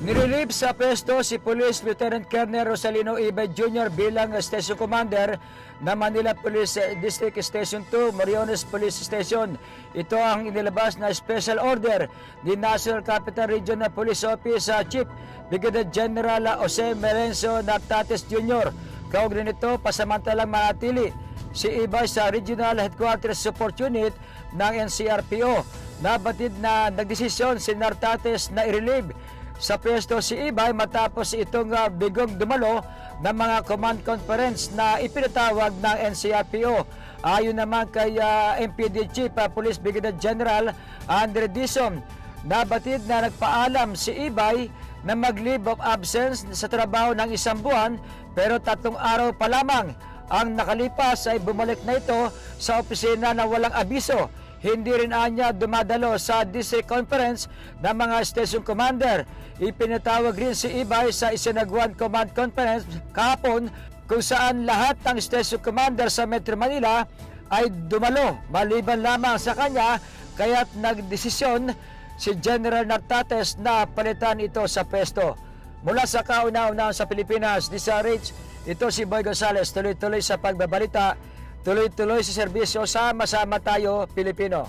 Nirelieve sa pwesto si Police Lieutenant Colonel Rosalino Ibay Jr. bilang Station Commander ng Manila Police District Station 2, Moriones Police Station. Ito ang inilabas na special order ni National Capital Regional Police Office Chief Brigadier General Jose Merenzo Natates Jr. Kaugnay nito, pasamantalang manatili si Ibay sa Regional Headquarters Support Unit ng NCRPO. Nabatid na nagdesisyon si Nartates na i-relieve sa pwesto si Ibay matapos itong uh, bigong dumalo ng mga command conference na ipinatawag ng NCRPO. Ayon naman kay uh, MPD Chief uh, Police Brigadier General Andre Dison, nabatid na nagpaalam si Ibay na mag-leave of absence sa trabaho ng isang buwan pero tatlong araw pa lamang ang nakalipas ay bumalik na ito sa opisina na walang abiso. Hindi rin anya dumadalo sa district conference ng mga station commander. Ipinatawag rin si Ibay sa isinagwan command conference kahapon kung saan lahat ng station commander sa Metro Manila ay dumalo maliban lamang sa kanya kaya't nagdesisyon si General Nartates na palitan ito sa pwesto. Mula sa kauna-unahan sa Pilipinas, sa Rich, ito si Boy Gonzales, tuloy-tuloy sa pagbabalita, tuloy-tuloy sa serbisyo, sama-sama tayo, Pilipino.